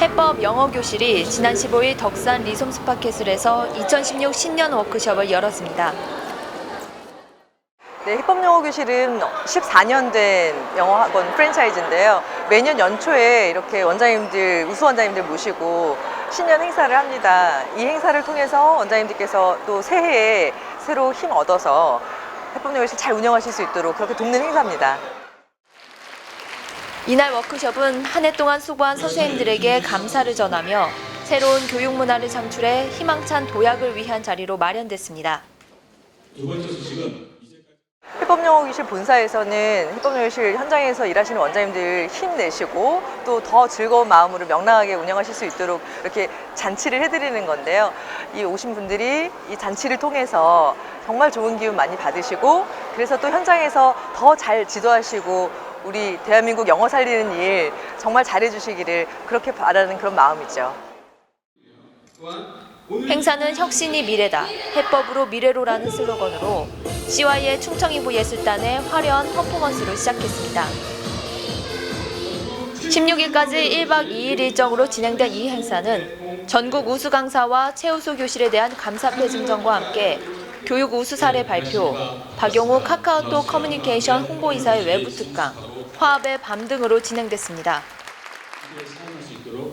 해법 영어 교실이 지난 15일 덕산 리솜 스파캐슬에서 2016 신년 워크숍을 열었습니다. 네, 해법 영어 교실은 14년 된 영어 학원 프랜차이즈인데요. 매년 연초에 이렇게 원장님들, 우수 원장님들 모시고 신년 행사를 합니다. 이 행사를 통해서 원장님들께서 또 새해에 새로 힘 얻어서 해법 영어 교실 잘 운영하실 수 있도록 그렇게 돕는 행사입니다. 이날 워크숍은 한 해 동안 수고한 선생님들에게 감사를 전하며 새로운 교육 문화를 창출해 희망찬 도약을 위한 자리로 마련됐습니다. 두 번째 소식은 해법영어 교실 본사에서는 해법영어 교실 현장에서 일하시는 원장님들 힘내시고 또 더 즐거운 마음으로 명랑하게 운영하실 수 있도록 이렇게 잔치를 해드리는 건데요. 이 오신 분들이 이 잔치를 통해서 정말 좋은 기운 많이 받으시고 그래서 또 현장에서 더 잘 지도하시고 우리 대한민국 영어 살리는 일 정말 잘해주시기를 그렇게 바라는 그런 마음이죠. 행사는 혁신이 미래다, 해법으로 미래로라는 슬로건으로 CY의 충청이부 예술단의 화려한 퍼포먼스로 시작했습니다. 16일까지 1박 2일 일정으로 진행된 이 행사는 전국 우수 강사와 최우수 교실에 대한 감사 표증전과 함께 교육 우수 사례 발표, 박용우 카카오톡 커뮤니케이션 홍보이사의 외부 특강, 화합의 밤 등으로 진행됐습니다.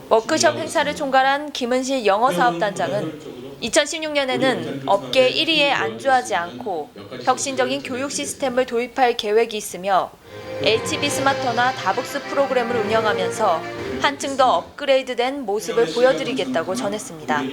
워크숍 행사를 총괄한 김은실 영어사업단장은 2016년에는 업계 1위에 안주하지 않고 혁신적인 교육 시스템을 도입할 계획이 있으며 HB 스마터나 다북스 프로그램을 운영하면서 한층 더 업그레이드된 모습을 보여드리겠다고 전했습니다.